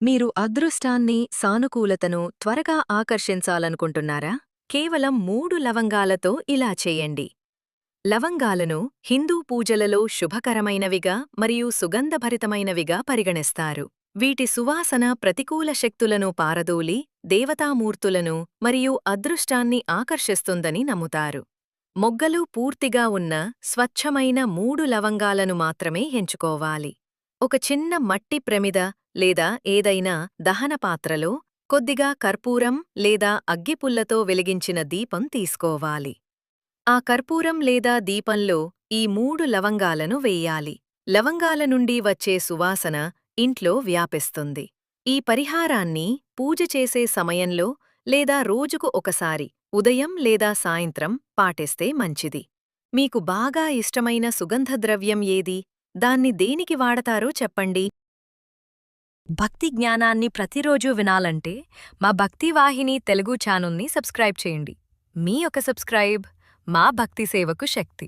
మీరు అదృష్టాన్ని సానుకూలతను త్వరగా ఆకర్షించాలనుకుంటున్నారా? కేవలం మూడు లవంగాలతో ఇలా చేయండి. లవంగాలను హిందూ పూజలలో శుభకరమైనవిగా మరియు సుగంధభరితమైనవిగా పరిగణిస్తారు. వీటి సువాసన ప్రతికూల శక్తులను పారదోలి దేవతామూర్తులను మరియు అదృష్టాన్ని ఆకర్షిస్తుందని నమ్ముతారు. మొగ్గలు పూర్తిగా ఉన్న స్వచ్ఛమైన మూడు లవంగాలను మాత్రమే ఎంచుకోవాలి. ఒక చిన్న మట్టి ప్రమిద లేదా ఏదైనా దహన పాత్రలో కొద్దిగా కర్పూరం లేదా అగ్గిపుల్లతో వెలిగించిన దీపం తీసుకోవాలి. ఆ కర్పూరం లేదా దీపంలో ఈ మూడు లవంగాలను వేయాలి. లవంగాల నుండి వచ్చే సువాసన ఇంట్లో వ్యాపిస్తుంది. ఈ పరిహారాన్ని పూజ చేసే సమయంలో లేదా రోజుకు ఒకసారి ఉదయం లేదా సాయంత్రం పాటిస్తే మంచిది. మీకు బాగా ఇష్టమైన సుగంధద్రవ్యం ఏది? దాన్ని దేనికి వాడతారో చెప్పండి. భక్తి జ్ఞానాన్ని ప్రతిరోజూ వినాలంటే మా భక్తి వాహిని తెలుగు ఛానల్ని సబ్స్క్రైబ్ చేయండి. మీ ఒక సబ్స్క్రైబ్ మా భక్తి సేవకు శక్తి.